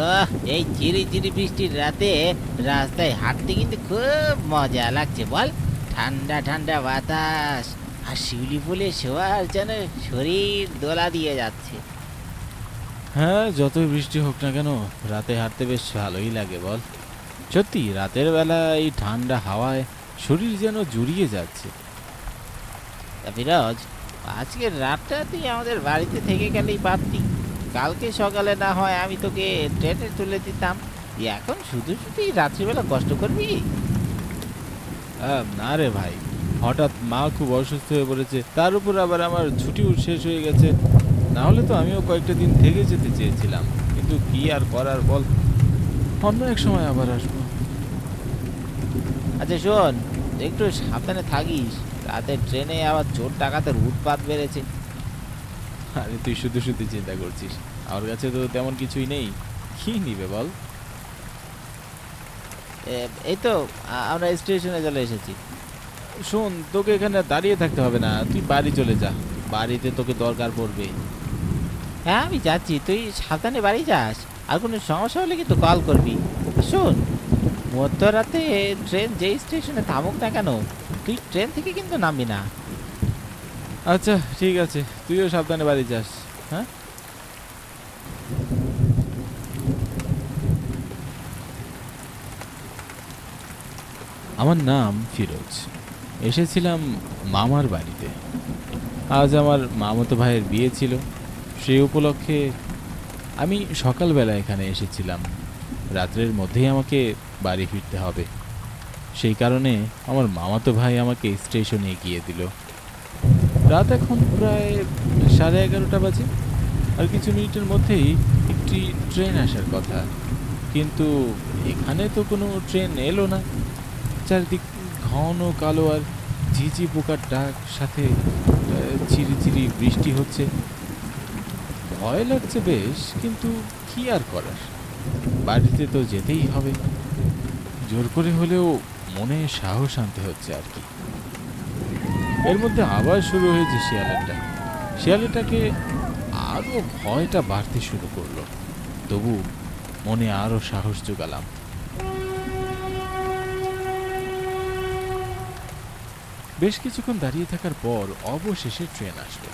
ওহ, এই চিরি চিরি বৃষ্টির রাতে রাস্তায় হাঁটতে কিন্তু খুব মজা লাগছে বল। ঠান্ডা ঠান্ডা বাতাস আর শিউলি ফুলে শোয়ার যেন শরীর দোলা দিয়ে যাচ্ছে। হ্যাঁ যতই বৃষ্টি হোক না কেন রাতে হাঁটতে বেশ ভালোই লাগে বল। সত্যি রাতের বেলা এই ঠান্ডা হাওয়ায় শরীর যেন জুড়িয়ে যাচ্ছে। তা ফিরোজ আজকের রাতটা তুই আমাদের বাড়িতে থেকে গেলেই পারতি। কালকে সকালে না হয় আমি তোকে ট্রেনে তুলে দিতাম। এখন শুধু শুধুই রাত্রিবেলা কষ্ট করবি? না রে ভাই। হঠাৎ মা খুব অসুস্থ হয়ে পড়েছে। তার উপর আবার আমার ছুটিও শেষ হয়ে গেছে। না হলে তো আমিও কয়েকটা দিন থেকে যেতে চেয়েছিলাম। কিন্তু কি আর করার বল? অন্য এক সময় আবার আসব। আচ্ছা শোন একটু সাবধানে থাকিস। রাতে ট্রেনে আবার চোর টাকাতে উৎপাত বেড়েছে। আরে তুই শুধু শুধু চিন্তা করছিস। আমার কাছে তো তেমন কিছুই নেই। কি নিবে বল? এই তো আমরা স্টেশনে চলে এসেছি। শোন তোকে এখানে দাঁড়িয়ে থাকতে হবে না। তুই বাড়ি চলে যা। বাড়িতে তোকে দরকার পড়বে। হ্যাঁ আমি যাচ্ছি। তুই সাবধানে বাড়ি যাস। আর কোনো সমস্যা হলে কিন্তু কল করবি। শোন মধ্যরাতে ট্রেন যেই স্টেশনে থামুক না কেন তুই ট্রেন থেকে কিন্তু নামবি না। আচ্ছা ঠিক আছে। তুইও সাবধানে বাড়ি যাস হ্যাঁ? আমার নাম ফিরোজ। এসেছিলাম মামার বাড়িতে। আজ আমার মামাতো ভাইয়ের বিয়ে ছিল। সেই উপলক্ষে আমি সকালবেলা এখানে এসেছিলাম। রাত্রের মধ্যেই আমাকে বাড়ি ফিরতে হবে। সেই কারণে আমার মামাতো ভাই আমাকে স্টেশনে গিয়ে দিল। রাত এখন প্রায় সাড়ে এগারোটা বাজে। আর কিছু মিনিটের মধ্যেই একটি ট্রেন আসার কথা। কিন্তু এখানে তো কোনো ট্রেন এলো না। চারিদিক ঘন কালো আর ঝিঝি পোকার ডাক, সাথে ঝিরি বৃষ্টি হচ্ছে। ভয় লাগছে বেশ, কিন্তু কি আর করার? বাড়িতে তো যেতেই হবে। জোর করে হলেও মনে সাহস আনতে হচ্ছে আর কি। এর মধ্যে আবার শুরু হয়েছে শিয়ালেরটা শিয়ালেটাকে আরও ভয়টা বাড়তে শুরু করল। তবু মনে আরও সাহস জোগালাম বেশ কিছুক্ষণ দাঁড়িয়ে থাকার পর অবশেষে ট্রেন আসলো।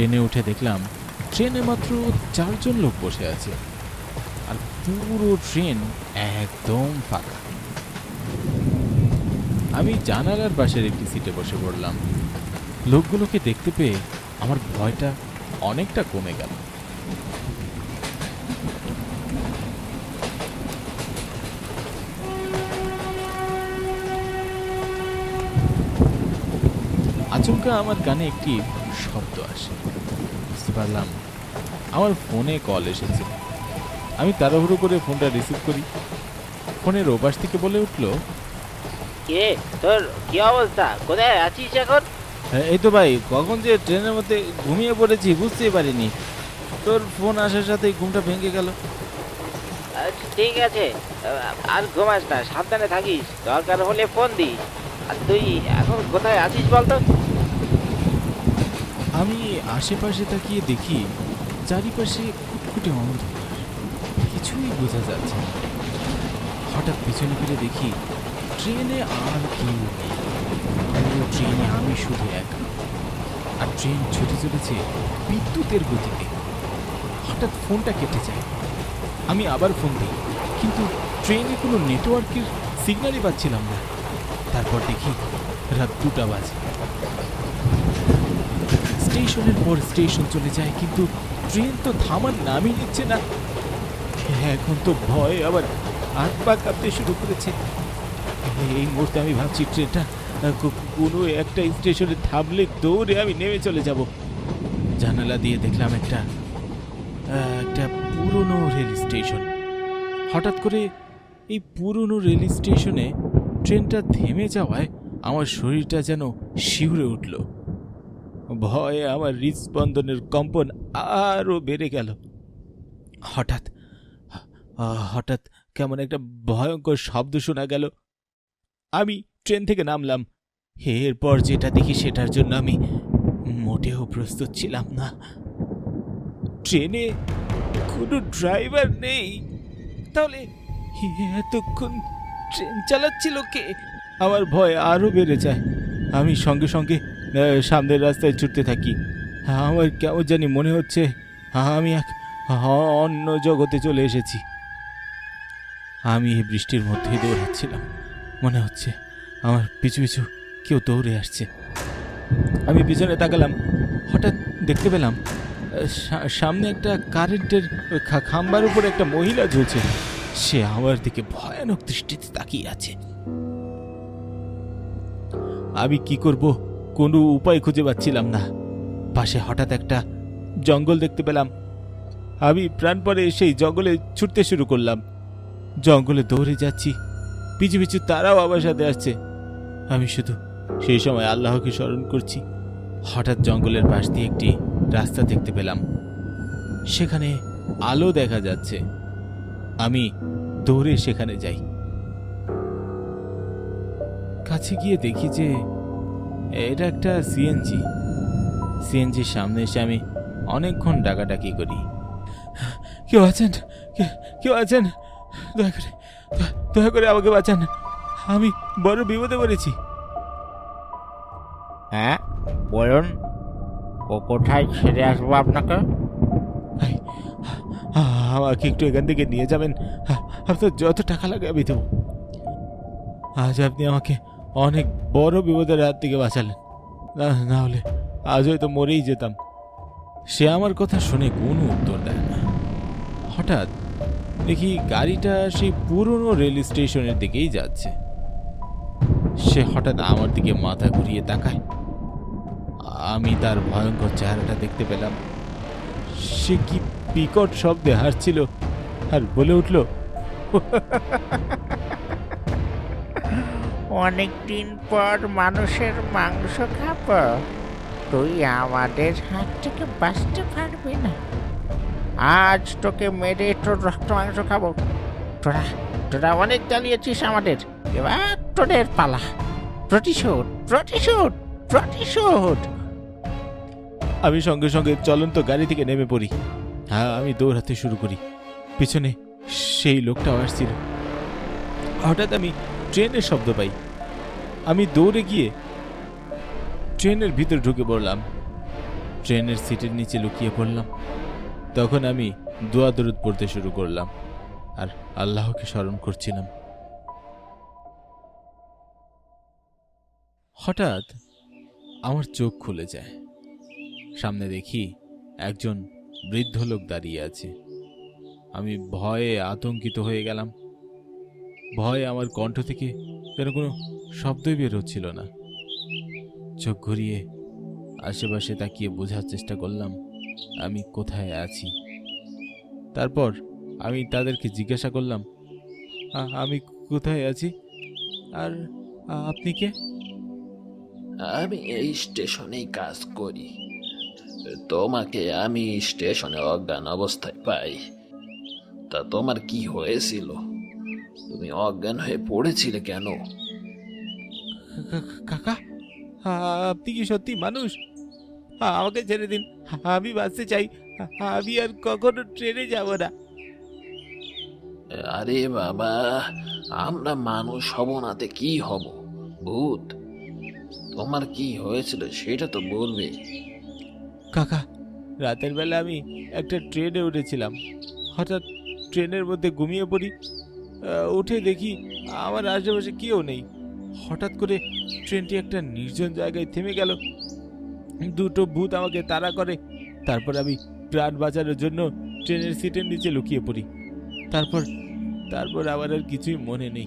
ট্রেনে উঠে দেখলাম ট্রেনে মাত্র চারজন লোক বসে আছে। আর পুরো ট্রেন একদম ফাঁকা। আমি জানালার পাশের একটি সিটে বসে পড়লাম। লোকগুলোকে দেখতে পেয়ে আমার ভয়টা অনেকটা কমে গেল। আচমকা আমার গানে একটি শব্দ আসে। বুঝতে পারলাম। আমার ফোনে কল এসেছে। আমি তাড়াহুড়ো করে ফোনটা রিসিভ করি। ফোনের ওপাশ থেকে বলে উঠল কে তোর কি অবস্থা? কোথায় আছিস এখন? "হ্যাঁ, এই তো ভাই কখন যে ট্রেনের মধ্যে ঘুমিয়ে পড়েছি বুঝতেই পারিনি। তোর ফোন আসার সাথেই ঘুমটা ভেঙে গেল। আচ্ছা, ঠিক আছে। আর ঘুমাস না সাবধানে থাকিস। দরকার হলে ফোন দিস। আর তুই এখন কোথায় আছিস বলতো? আমি আশেপাশে তাকিয়ে দেখি চারিপাশে খুটখুটে অন্ধকার। কিছুই বোঝা যাচ্ছে না। হঠাৎ পিছনে ফিরে দেখি ট্রেনে আর কেউ ট্রেনে আমি শুধু একা। আর ট্রেন ছুটে চলেছে বিদ্যুতের গতিতে। হঠাৎ ফোনটা কেটে যায়। আমি আবার ফোন দিই, কিন্তু ট্রেনে কোনো নেটওয়ার্কের সিগন্যালই পাচ্ছিলাম না। তারপর দেখি রাত দুটা বাজে। স্টেশনের পর স্টেশন চলে যায়, কিন্তু ট্রেন তো থামার নামই নিচ্ছে না। এখন তো ভয়, আবার হাত পা কাঁপতে শুরু করেছে। এই মুহূর্তে আমি ভাবছি ট্রেনটা কোনো একটা স্টেশনে থামলে দৌড়ে আমি নেমে চলে যাব। জানালা দিয়ে দেখলাম একটা একটা পুরনো রেল স্টেশন। হঠাৎ করে এই পুরনো রেল স্টেশনে ট্রেনটা থেমে যাওয়ায় আমার শরীরটা যেন শিউরে উঠল। ভয়ে আমার হৃদস্পন্দনের কম্পন আরও বেড়ে গেল। হঠাৎ হঠাৎ কেমন একটা ভয়ঙ্কর শব্দ শোনা গেল। আমি ট্রেন থেকে নামলাম। এরপর যেটা দেখি সেটার জন্য আমি মোটেও প্রস্তুত ছিলাম না। ট্রেনে কোনো ড্রাইভার নেই। তাহলে এতক্ষণ ট্রেন চালাচ্ছিল কে? আমার ভয় আরও বেড়ে যায়। আমি সঙ্গে সঙ্গে সামনের রাস্তায় ছুটতে থাকি। আমার কেমন জানি মনে হচ্ছে আমি এক অন্য জগতে চলে এসেছি। আমি এই বৃষ্টির মধ্যেই দৌড়াচ্ছিলাম। মনে হচ্ছে আমার পিছু পিছু কেউ দৌড়ে আসছে। আমি পিছনে তাকালাম। হঠাৎ দেখতে পেলাম সামনে একটা কারেন্টের খাম্বার উপর একটা মহিলা ঝুলছে। সে আমার দিকে ভয়ানক দৃষ্টিতে তাকিয়ে আছে। আমি কি করব? কোনো উপায় খুঁজে পাচ্ছিলাম না। পাশে হঠাৎ একটা জঙ্গল দেখতে পেলাম। আমি প্রাণপণে সেই জঙ্গলে ছুটতে শুরু করলাম। জঙ্গলে দৌড়ে যাচ্ছি। পিছু পিছু তারাও আমার সাথে আসছে। আমি শুধু সেই সময় আল্লাহকে স্মরণ করছি। হঠাৎ জঙ্গলের পাশ দিয়ে একটি রাস্তা দেখতে পেলাম। সেখানে আলো দেখা যাচ্ছে। আমি দৌড়ে সেখানে যাই। কাছে গিয়ে দেখি যে এটা একটা সিএনজি সিএনজির সামনে এসে আমি অনেকক্ষণ ডাকাডাকি করি। কেউ আছেন? কেউ আছেন? দয়া করে দয়া- করে আমাকে বাঁচান। আমি বড় বিপদে পড়েছি। হ্যাঁ বলুন ও কোথায় ছেড়ে আসব আপনাকে? ভাই আমাকে একটু এখান থেকে নিয়ে যাবেন। আপনার যত টাকা লাগে আমি দেবো। আজ আপনি আমাকে অনেক বড় বিপদের হাত থেকে বাঁচালেন। না হলে আজ হয়তো মরেই যেতাম। সে আমার কথা শুনে কোনো উত্তর দেয় না। হঠাৎ দেখি গাড়িটা সেই পুরনো রেল স্টেশনের দিকেই যাচ্ছে। সে হঠাৎ আমার দিকে মাথা ঘুরিয়ে তাকায়। আমি তার ভয়ঙ্কর চেহারাটা দেখতে পেলাম। সে কি বিকট শব্দে হাসছিল আর বলে উঠল অনেক দিন পর মানুষের মাংস খাব। তুই আমাদের হাত থেকে বাঁচতে পারবি না। আজ তোকে মেরে তোর রক্ত মাংস খাব। তোরা তোরা অনেক জ্বালিয়েছিস আমাদের। এবার তোদের পালা। প্রতিশোধ প্রতিশোধ প্রতিশোধ। আমি সঙ্গে সঙ্গে চলন্ত গাড়ি থেকে নেমে পড়ি। হ্যাঁ আমি দৌড়াতে শুরু করি। পিছনে সেই লোকটাও আসছিল। হঠাৎ আমি ট্রেনের শব্দ পাই। আমি দৌড়ে গিয়ে ট্রেনের ভিতর ঢুকে পড়লাম। ট্রেনের সিটের নিচে লুকিয়ে পড়লাম। তখন আমি দোয়া দরুদ পড়তে শুরু করলাম আর আল্লাহকে স্মরণ করছিলাম। হঠাৎ আমার চোখ খুলে যায়। সামনে দেখি একজন বৃদ্ধ লোক দাঁড়িয়ে আছে। আমি ভয়ে আতঙ্কিত হয়ে গেলাম। ভয়ে আমার কণ্ঠ থেকে যেন কোনো শব্দই বের হচ্ছিল না। চোখ ঘুরিয়ে আশেপাশে তাকিয়ে বোঝার চেষ্টা করলাম, আমি কোথায় আছি? তারপর আমি তাদেরকে জিজ্ঞাসা করলাম আমি কোথায় আছি? আর আপনি কে? আমি এই স্টেশনেই কাজ করি। তোমাকে আমি স্টেশনে অজ্ঞান অবস্থায় পাই। তা তোমার কি হয়েছিল? তুমি অজ্ঞান হয়ে পড়েছিলে কেন? কাকা আপনি কি সত্যি মানুষ? আমাকে ছেড়ে দিন আমি বাঁচতে চাই আমি আর কখনো ট্রেনে যাব না। আরে বাবা আমরা মানুষ হব নাতে কি হব? ভূত তোমার কি হয়েছিল সেটা তো বলবে। কাকা রাতের বেলা আমি একটা ট্রেনে উঠেছিলাম। হঠাৎ ট্রেনের মধ্যে ঘুমিয়ে পড়ি উঠে দেখি আমার আশেপাশে কেউ নেই। হঠাৎ করে ট্রেনটি একটা নির্জন জায়গায় থেমে গেল। দুটো ভূত আমাকে তাড়া করে। তারপর আমি প্রাণ বাঁচানোর জন্য ট্রেনের সিটের নিচে লুকিয়ে পড়ি। তারপর তারপর আমার আর কিছুই মনে নেই।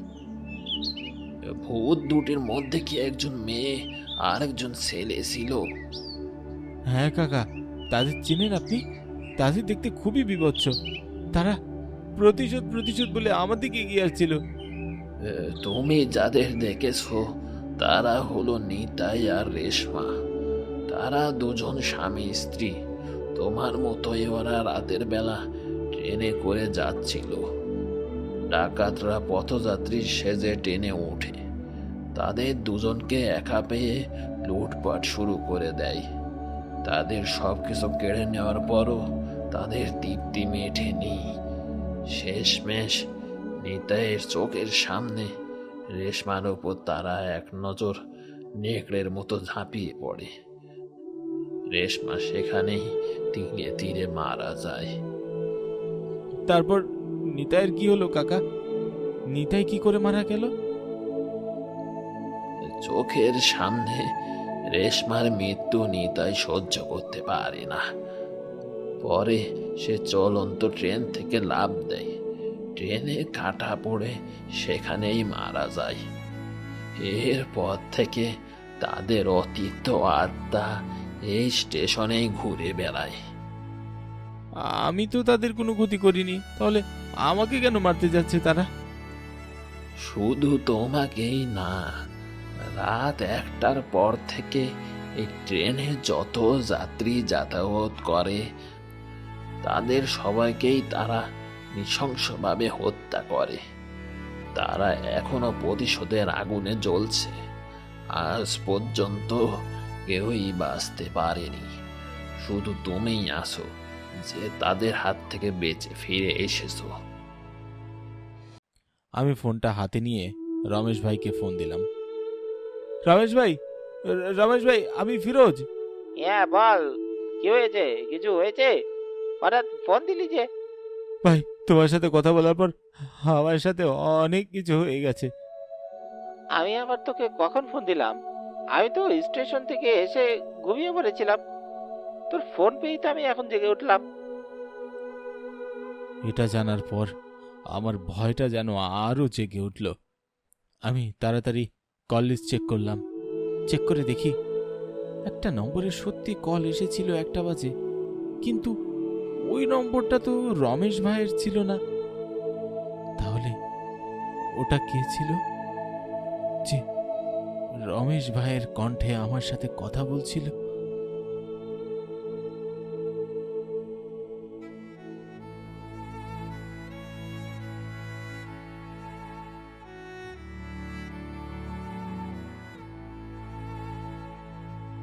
ভূত দুটির মধ্যে কি একজন মেয়ে আর একজন ছেলে ছিল? হ্যাঁ কাকা তাদের চেনেন আপনি? তাদের দেখতে খুবই বিভৎস। তারা প্রতিশোধ প্রতিশোধ বলে আমার দিকে এগিয়ে আসছিল। তুমি যাদের দেখেছ, তারা হলো নিতাই আর রেশমা। তারা দুজন স্বামী, স্ত্রী। তোমার মতোই ওরা রাতের বেলা ট্রেনে করে যাচ্ছিল। ডাকাতরা পথযাত্রী সেজে টেনে ওঠে। তাদের দুজনকে একা পেয়ে লুটপাট শুরু করে দেয়। তাদের সব কিছু কেড়ে নেওয়ার পরও তাদের তৃপ্তি মেটেনি শেষমেশ নিতাইয়ের চোখের সামনে রেশমার উপর তারা এক নজর নেকড়ের মতো ঝাঁপিয়ে পড়ে। রেশমা সেখানেই তীরে তীরে মারা যায়। তারপর নিতাইয়ের কি হলো কাকা? নিতাই কি করে মারা গেল? চোখের সামনে রেশমার মৃত্যু নিতাই সহ্য করতে পারে না। পরে সে চলন্ত ট্রেন থেকে লাভ দেয়। ট্রেনে কাটা পড়ে সেখানেই মারা যায়। এরপর থেকে তাদের অতীত আত্মা এই স্টেশনেই ঘুরে বেড়ায়। আমি তো তাদের কোনো ক্ষতি করিনি তাহলে আমাকে কেন মারতে যাচ্ছে তারা? শুধু তোমাকেই না রাত একটার পর থেকে এই ট্রেনে যত যাত্রী যাতায়াত করে তাদের সবাইকেই তারা নৃশংসভাবে হত্যা করে। তারা এখনও প্রতিশোধের আগুনে জ্বলছে। আজ পর্যন্ত কেউই বাঁচতে পারেনি। শুধু তুমিই আসো যে তাদের হাত থেকে বেঁচে ফিরে এসেছ। আমি ফোনটা হাতে নিয়ে রমেশ ভাইকে ফোন দিলাম। রমেশ ভাই রমেশ ভাই আমি ফিরোজ। হ্যাঁ বল কি হয়েছে? কিছু হয়েছে? হঠাৎ ফোন দিলি যে? ভাই তোমার সাথে কথা বলার পর আমার সাথে অনেক কিছু হয়ে গেছে। আমি আবার তোকে কখন ফোন দিলাম? আমি তো স্টেশন থেকে এসে ঘুমিয়ে পড়েছিলাম। তোর ফোন পেয়েই তো আমি এখন জেগে উঠলাম। এটা জানার পর আমার ভয়টা যেন আরও জেগে উঠল। আমি তাড়াতাড়ি কল লিস্ট চেক করলাম। চেক করে দেখি একটা নম্বরে সত্যি কল এসেছিল একটা বাজে। কিন্তু ওই নম্বরটা তো রমেশ ভাইয়ের ছিল না। তাহলে ওটা কে ছিল? যে রমেশ ভাইয়ের কণ্ঠে আমার সাথে কথা বলছিল।